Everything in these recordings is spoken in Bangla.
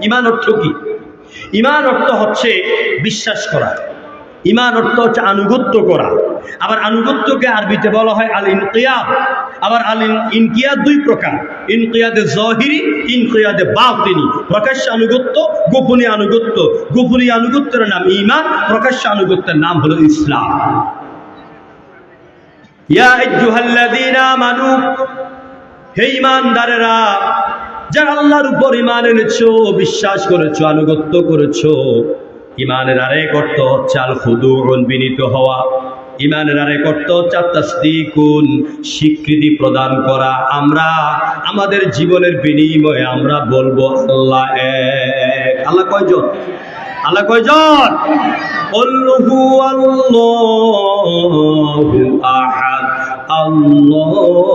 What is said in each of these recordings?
ইমান অর্থ কি? ইমান অর্থ হচ্ছে বিশ্বাস করা। ইমান অর্থ হচ্ছে আনুগত্য করা। আবার আনুগত্যকে আরবিতে বলা হয় আল ইনকিয়াদ আবার আল ইনকিয়াদ দুই প্রকার। ইনকিয়াদে জহিরি, ইনকিয়াদে বাতিনি। প্রকাশ্য আনুগত্য, গোপনী আনুগত্য। গোপনী আনুগত্যের নাম ইমান, প্রকাশ্য আনুগত্যের নাম হলো ইসলাম। ইয়া আইয়ুহাল্লাযীনা আমানু, হে ইমানদারেরা যারা আল্লাহর উপর ইমান এনেছো, বিশ্বাস করেছ, আনুগত্য করেছ ইমানের আরেক অর্থ হচ্ছে আল গুণ বিনীত হওয়া। ইমানের আরেক অর্থ হচ্ছে আত্মাস্তিকুন স্বীকৃতি প্রদান করা। আমরা, আমাদের জীবনের বিনিময়ে আমরা বলব, আল্লাহ এক। আল্লাহ কয়জন? আল্লাহ কয়জন? অল্লহু আল্লাহ আহাদ, আল্লাহ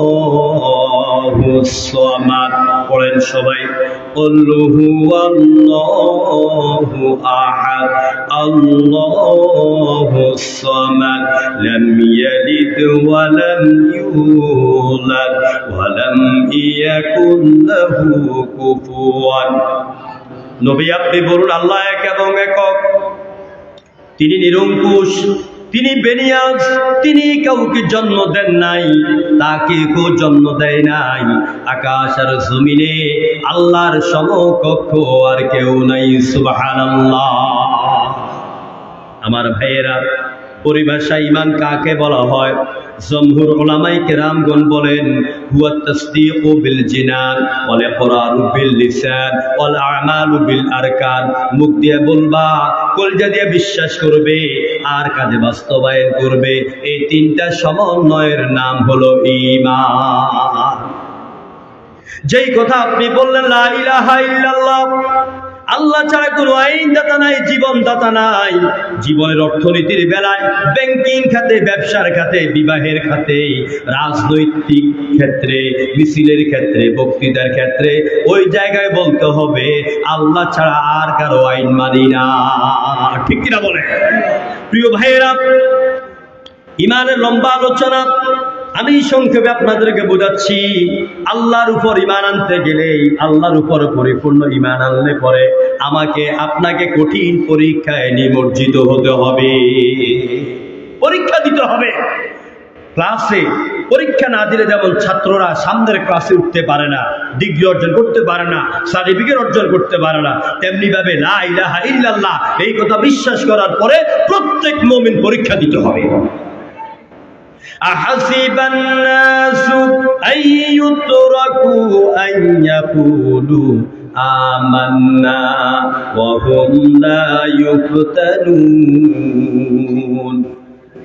পড়েন সবাই। কল্লুহু আল্লাহু আহাদ, আল্লাহু সামাদ, লাম ইয়ালিদ ওয়া লাম ইউলাদ, ওয়া লাম ইয়াকুন লাহু কুফুয়ান। নবী আপনি বলুন, আল্লাহ এক এবং একক। তিনি নিরঙ্কুশ তিনি বেনিয়াজ, তিনি কাউকে জন্ম দেন নাই, তাকে কেউ জন্ম দেয় নাই। আকাশ আর জমিনে আল্লাহর সমকক্ষ আর কেউ নাই, সুবহানাল্লাহ। আমার ভাইয়েরা, পরিভাষা ইমান কাকে বলা হয়? জমহুর ওলামাই কেরামগণ বলেন, হুয়া বিল জিনান, ওয়াল ইকরারু বিল লিসান, ওয়াল আমালু বিল আরকান। মুখ দিয়ে বলবা, কলজা দিয়ে বিশ্বাস করবে, আর কাজে বাস্তবায়ন করবে। এই তিনটা সমন্বয়ের নাম হলো ঈমান। যেই কথা আপনি বললেন, লা ইলাহা ইল্লাল্লাহ আল্লাহ ছাড়া কোনো আইন দাতা নাই, জীবনদাতা নাই। জীবনের অর্থনীতির বেলায় ব্যাংকিং খাতে, ব্যবসার খাতে, বিবাহের খাতে, রাজনৈতিক ক্ষেত্রে, মিছিলের ক্ষেত্রে, বক্তৃতার ক্ষেত্রে, ওই জায়গায় বলতে হবে, আল্লাহ ছাড়া আর কারও আইন মানি না। ঠিক কিনা বলে প্রিয় ভাইয়েরা, ইমানের লম্বা আলোচনা, আমি সংক্ষেপে আপনাদেরকে বোঝাচ্ছি, আল্লাহর উপর ইমান আনতে গেলেই আল্লাহর উপর পরিপূর্ণ ইমান আনলে পরে আমাকে আপনাকে কঠিন পরীক্ষায় নিমজ্জিত হতে হবে পরীক্ষা দিতে হবে ক্লাসে পরীক্ষা না দিলে যেমন ছাত্ররা সামনের ক্লাসে উঠতে পারে না ডিগ্রি অর্জন করতে পারে না সার্টিফিকেট অর্জন করতে পারে না তেমনি ভাবে লা ইলাহা ইল্লাল্লাহ এই কথা বিশ্বাস করার পরে প্রত্যেক মমিন পরীক্ষা দিতে হবে أحسب الناس أن يتركوا أن يقولوا آمنا وهم لا يفتنون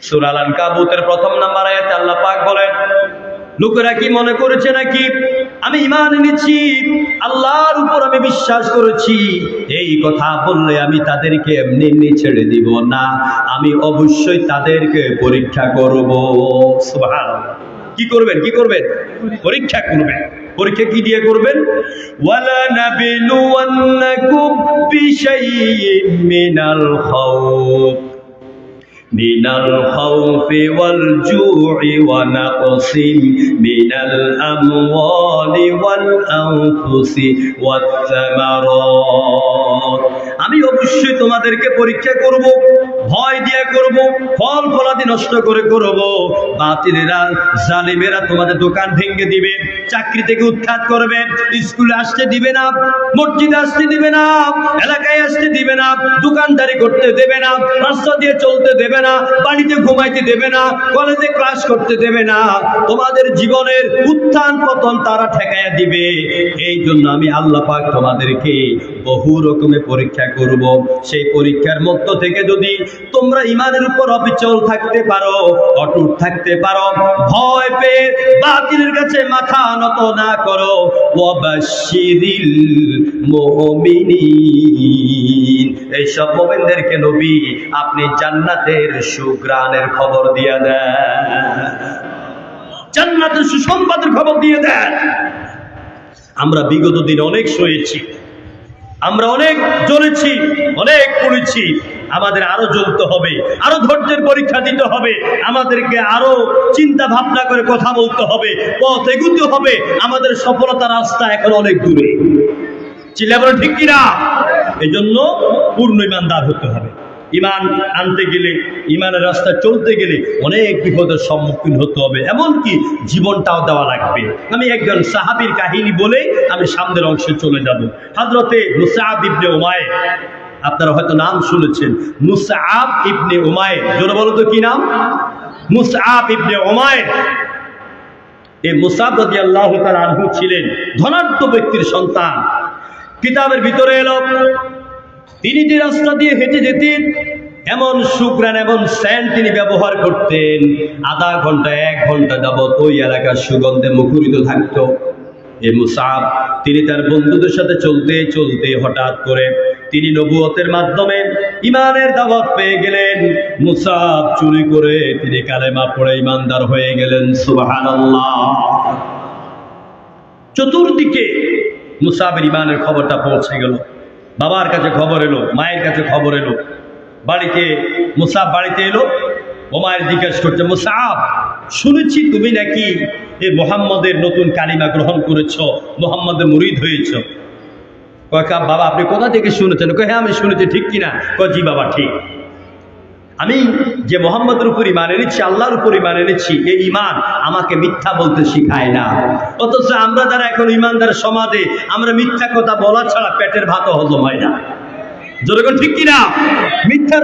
সূরা আল আনকাবুতের প্রথম নাম্বার আয়াতে আল্লাহ পাক বলেন লোকেরা কি মনে করেছে নাকি আমি ইমান এনেছি আল্লাহর উপর আমি বিশ্বাস করেছি এই কথা বললে আমি তাদেরকে এমনি এমনি ছেড়ে দিব না আমি অবশ্যই তাদেরকে পরীক্ষা করব সুবহানাল্লাহ কি করবেন কি করবেন পরীক্ষা করবেন পরীক্ষা কি দিয়ে করবেন ওয়ালা নাবিলুওয়ান্নাকুম বিশাইইন মিনাল খাউফ من الخوف والجوع ونقص من الأموال والأنفس والثمرات আমি অবশ্যই তোমাদেরকে পরীক্ষা করব ভয় দিয়ে করব, ফল ফলাদি নষ্ট করে করব। বাতিলেরা, জালিমেরা তোমাদের দোকান ভেঙে দিবে, চাকরি থেকে উৎখাত করবে, স্কুলে আসতে দিবে না, মসজিদে আসতে দিবে না, এলাকায় আসতে দিবে না, দোকানদারি করতে দেবে না, রাস্তা দিয়ে চলতে দেবে না, বাড়িতে ঘুমাইতে দেবে না, কলেজে ক্লাস করতে দেবে না। তোমাদের জীবনের উত্থান পতন তারা ঠেকাইয়া দিবে। এই জন্য আমি আল্লাহ পাক তোমাদেরকে বহু রকমের পরীক্ষা করব। সেই পরীক্ষার মধ্য থেকে যদি তোমরা ইমানের উপর অবিচল থাকতে পারো, অটুট থাকতে পারো। ভয় পেয়ে বাতিলের কাছে মাথা নত না করো। মুমিনিন। এইসব মোমেনদেরকে নবী, আপনি জান্নাতের সুগ্রানের খবর দিয়ে দেন। জান্নাতের সুসংবাদের খবর দিয়ে দেন। আমরা বিগত দিন অনেক সয়েছি আমরা অনেক জ্বলেছি, অনেক পড়েছি। আমাদের আরও জ্বলতে হবে, আরও ধৈর্যের পরীক্ষা দিতে হবে, আমাদেরকে আরও চিন্তা ভাবনা করে কথা বলতে হবে, পথ এগুতে হবে, আমাদের সফলতার রাস্তা এখন অনেক দূরে। চিল্লা বলো ঠিক কিনা? এই জন্য পূর্ণ ইমানদার হতে হবে। ইমান আনতে গেলে, ইমানের রাস্তা চলতে গেলে অনেক বিপদের সম্মুখীন হতে হবে। এমনকি জীবনটাও দেওয়া লাগবে। আমি একজন সাহাবীর কাহিনী বলে আমি সামনের অংশে চলে যাব। হাজরতে মুসাহাব ইবনে উমায় আপনারা হয়তো নাম শুনেছেন। মুসাহাব ইবনে উমায় জোরে বলো তো কি নাম? মুসাহাব ইবনে উমায় এই মুসাব রাজি আল্লাহ আনহু ছিলেন ধনাঢ্য ব্যক্তির সন্তান। কিতাবের ভিতরে এলো, তিনি যে রাস্তা দিয়ে হেঁটে যেতেন, এমন সুগ্রান এমন স্যান্ড তিনি ব্যবহার করতেন। আধা ঘণ্টা এক ঘণ্টা যাবত ওই এলাকার সুগন্ধে মুখরিত থাকতো। এ মুসাব, তিনি তার বন্ধুদের সাথে চলতে চলতে হঠাৎ করে তিনি নবুয়তের মাধ্যমে ইমানের দাওয়াত পেয়ে গেলেন। মুসাব চুরি করে তিনি কালেমা পড়ে ইমানদার হয়ে গেলেন, সুবহানাল্লাহ। চতুর্দিকে মুসাবের ইমানের খবরটা পৌঁছে গেল। বাবার কাছে খবর এলো, মায়ের কাছে খবর এলো। বাড়িতে, মুসাব বাড়িতে এলো ও মায়ের জিজ্ঞাসা করছে, মুসাব, শুনেছি তুমি নাকি এই মোহাম্মদের নতুন কালিমা গ্রহণ করেছ মোহাম্মদের মুরিদ হয়েছ। কয় বাবা, আপনি কোথা থেকে শুনেছেন? কয় হ্যাঁ আমি শুনেছি, ঠিক কিনা? কয়, জি, বাবা, ঠিক। আমি যে মোহাম্মদের উপর ইমান এনেছি, আল্লাহর উপর ইমান এনেছি এই ইমান আমাকে মিথ্যা বলতে শিখায় না। অথচ আমরা যারা এখন ইমানদার সমাজে, আমরা মিথ্যা কথা বলা ছাড়া পেটের ভাতও হজম হয় না। যেরকম ঠিক কিনা? সয়লা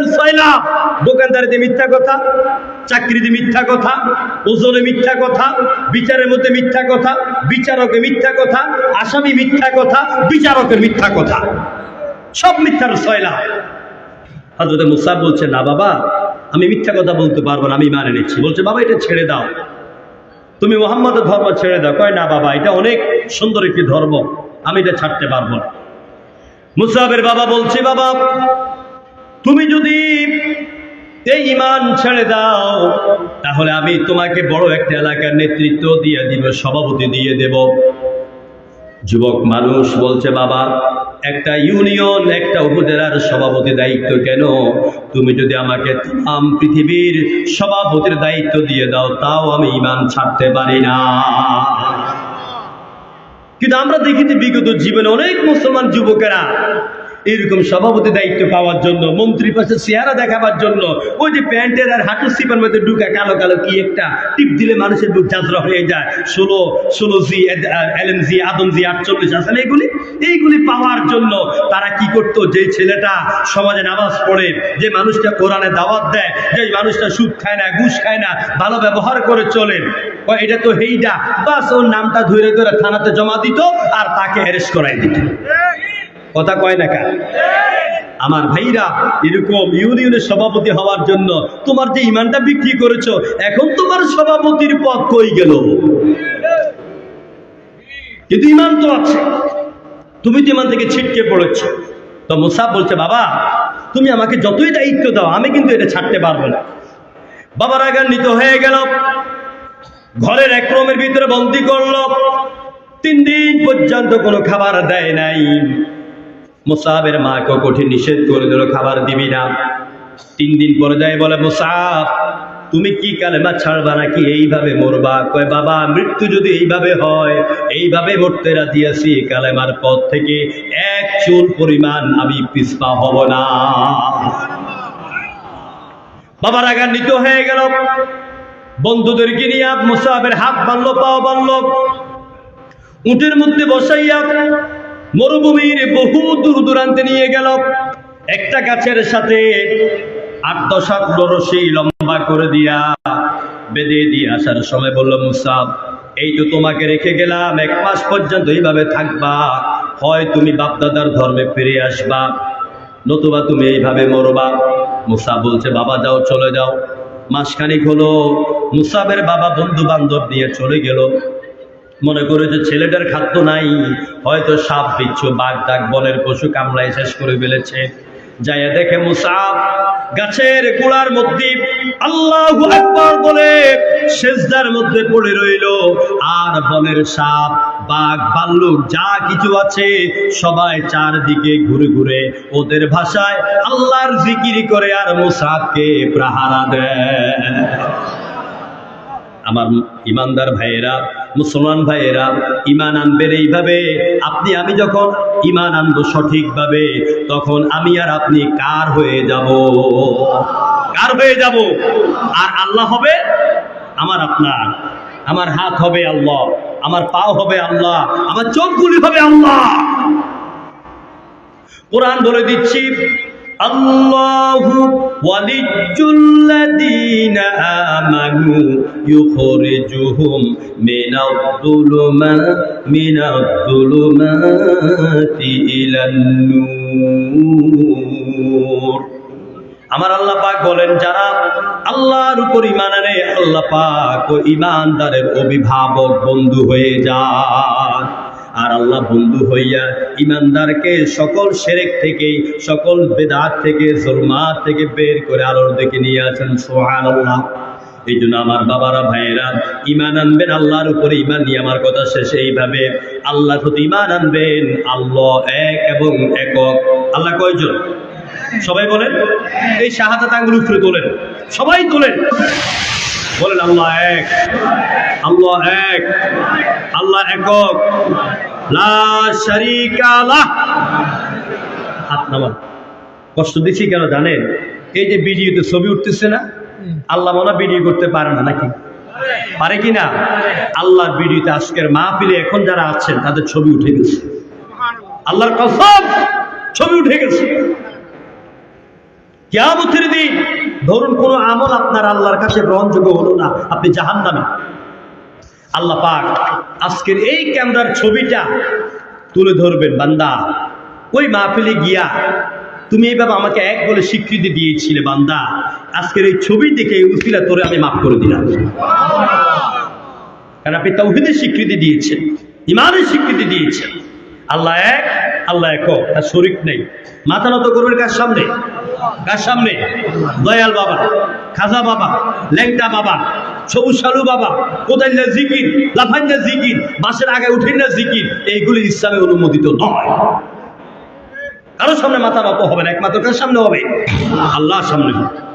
দোকানদারিতে মিথ্যা কথা চাকরিতে মিথ্যা কথা, ওজনে মিথ্যা কথা, বিচারের মধ্যে মিথ্যা কথা, বিচারকে মিথ্যা কথা, আসামি মিথ্যা কথা, বিচারকের মিথ্যা কথা। সব মিথ্যার সয়লা। হাজরতে মুসাব বলছে, না বাবা, আমি মিথ্যা কথা বলতে পারব না, আমি মানে নিচ্ছি বলছে, বাবা, এটা ছেড়ে দাও। তুমি মোহাম্মদের ধর্ম ছেড়ে দাও। কয়, না বাবা, এটা অনেক সুন্দর একটি ধর্ম, আমি এটা ছাড়তে পারব না। মুসাবের বাবা বলছে, বাবা, তুমি যদি এই ইমান ছেড়ে দাও। তাহলে আমি তোমাকে বড় একটা এলাকার নেতৃত্ব দিয়ে দিব, সভাপতি দিয়ে দেব। যুবক মানুষ বলছে, বাবা, একটা ইউনিয়ন, একটা উপজেলার সভাপতি দায়িত্ব কেন? তুমি যদি আমাকে তাম পৃথিবীর সভাপতির দায়িত্ব দিয়ে দাও, তাও আমি ইমান ছাড়তে পারি না। কিন্তু আমরা দেখেছি বিগত জীবনে অনেক মুসলমান যুবকেরা এরকম সভাপতি দায়িত্ব পাওয়ার জন্য মন্ত্রীর পাশে চেহারা দেখাবার জন্য, ওই যে প্যান্টের আর হাঁটু সিপার মধ্যে ঢুকা কালো কালো কি একটা টিপ দিলে মানুষের বুক যাত্রা হয়ে যায়। ষোলো ষোলো জি এলএম জি, আদম জি, আটচল্লিশ আছে না এইগুলি এইগুলি পাওয়ার জন্য তারা কি করতো? যে ছেলেটা সমাজে নামাজ পড়ে, যে মানুষটা কোরআনে দাওয়াত দেয়, যে মানুষটা সুদ খায় না, ঘুষ খায় না, ভালো ব্যবহার করে চলে। এটা তো হেইডা। বাস ওর নামটা ধরে ধরে থানাতে জমা দিত আর তাকে অ্যারেস্ট করাই দিত। কথা কয় না কেন? আমার ভাইরা এরকম ইউনিয়নের সভাপতি হওয়ার জন্য তোমার যে ইমানটা বিক্রি করেছ, এখন তোমার সভাপতির পথ কই গেল? কিন্তু ইমান তো আছে। তুমি তো ইমান থেকে ছিটকে পড়েছ। তো মুসাফ বলছে, বাবা, তুমি আমাকে যতই দায়িত্ব দাও, আমি কিন্তু এটা ছাড়তে পারব না। বাবার আগান্বিত হয়ে গেল। ঘরের এক ভিতরে বন্দি করল। তিন দিন পর্যন্ত কোনো খাবার দেয় নাই। মুসাবের মাকে কঠিন নিষেধ করে দিল, খাবার দিবি না। তিন দিন পরে যায় বলে মুসাফ তুমি কি কালেমা ছাড়বা নাকি এইভাবে মরবা? কয়, বাবা, মৃত্যু যদি এইভাবে হয়, এইভাবে মরতে রাজি আছি। কালেমার পথ থেকে এক চুল পরিমাণ আমি পিসপা হব না। বাবার আগান্বিত হয়ে গেল। বন্ধুদেরকে নিয়ে মুসাবের হাত বানল পাও বানল উটের মধ্যে বসাইয়া মরুভূমির বহু দূর দূরান্তে নিয়ে গেল। একটা গাছের সাথে আট দশ আট রশি লম্বা করে দিয়া বেঁধে দিয়ে আসার সময় বলল, মুসাব, এই তো তোমাকে রেখে গেলাম। এক মাস পর্যন্ত এইভাবে থাকবা। হয় তুমি বাপদাদার ধর্মে ফিরে আসবা, নতুবা তুমি এইভাবে মরবা। মুসা বলছে, বাবা, যাও, চলে যাও। মাসখানিক হলো, মুসাবের বাবা বন্ধু বান্ধব নিয়ে চলে গেল। মনে করে যে ছেলেটার খাদ্য নাই, হয়তো সাপ বিচ্ছু বাঘ ডাক বনের পশু কামড়ায় শেষ করে ফেলেছে। যাইয়া দেখে মুসাব, গাছের গোড়ার মধ্যে আল্লাহ আকবর বলে শেষদার মধ্যে পড়ে রইল। আর বনের সাপ, বাঘ ভাল্লুক যা কিছু আছে, সবাই চারদিকে ঘুরে ঘুরে ওদের ভাষায় আল্লাহর জিকির করে আর মুসাবকে প্রহারা দেয়। আমার ইমানদার ভাইয়েরা মুসলমান ভাইয়েরা ইমান আনবেন এইভাবে। আপনি, আমি যখন ইমান আনব সঠিকভাবে, তখন আমি আর আপনি কার হয়ে যাব? কার হয়ে যাব? আর আল্লাহ হবে? আমার আপনার। আমার হাত হবে আল্লাহ। আমার পাও হবে আল্লাহ। আমার চোখগুলি হবে আল্লাহ। কোরআন বলে দিচ্ছি আল্লাহু ওয়ালিজ্জুল্লাযীনা আমানু ইউখরিজুহুম মিনায-যুলুমা মিনায-যুলুমাতি ইলান নূর। আমার আল্লাহ পাক বলেন, যারা আল্লাহর উপর ইমান আনে, আল্লাহ পাক ও ইমানদারের অভিভাবক বন্ধু হয়ে যায় আর আল্লাহ বন্ধু হইয়া ইমানদারকে সকল সেরেক থেকে, সকল বেদাত থেকে, জলমাত থেকে বের করে আলোর দিকে নিয়ে আসেন সোহান আল্লাহ এই জন্য আমার বাবারা, ভাইয়েরা ইমান আনবেন, আল্লাহর উপরে ইমান নিয়ে আমার কথা শেষে এইভাবে। আল্লাহ প্রতি ইমান আনবেন, আল্লাহ এক এবং একক। আল্লাহ কয়জন? সবাই বলেন? এই শাহাদাত আঙ্গুল উপরে তোলেন। সবাই তোলেন। বলেন, আল্লাহ এক। আল্লাহ এক। আল্লাহ একক। হাত নামান। কষ্ট দিচ্ছি কেন জানেন? এই যে ভিডিওতে ছবি উঠতেছে না, আল্লাহ মনে ভিডিও করতে পারে না নাকি? পারে কি না? আল্লাহর ভিডিওতে আজকের মাহফিলে এখন যারা আছেন, তাদের ছবি উঠে গেছে। আল্লাহর কসম, ছবি উঠে গেছে। কেয়ামতের দিন ধরুন কোনো আমল আপনার আল্লাহর কাছে গ্রহণযোগ্য হলো না, আপনি জাহান নামে আল্লাহ পাক আজকের এই ক্যামেরার ছবিটা তুলে ধরবেন, বান্দা। ওই মাহফিলে গিয়া তুমি এইভাবে আমাকে এক বলে স্বীকৃতি দিয়েছিলে, বান্দা। আজকের এই ছবি দেখে উসিলা তোরে আমি মাফ করে দিলাম। কারণ আপনি তৌহিদের স্বীকৃতি দিয়েছেন ইমানের স্বীকৃতি দিয়েছেন। আল্লাহ এক আল্লাহ এক আর শরিক নেই। মাথা নত করবেন কার সামনে? কার সামনে? দয়াল বাবা, খাজা বাবা, ল্যাংটা বাবা। সবুজ সালু বাবা কোথায় না জিকির লাফাই না জিকির বাসের আগে উঠেন না জিকির, এইগুলি ইসলামে অনুমোদিত নয়। কারোর সামনে মাথা নত হবে না, একমাত্র কার সামনে হবে? আল্লাহর সামনে হবে।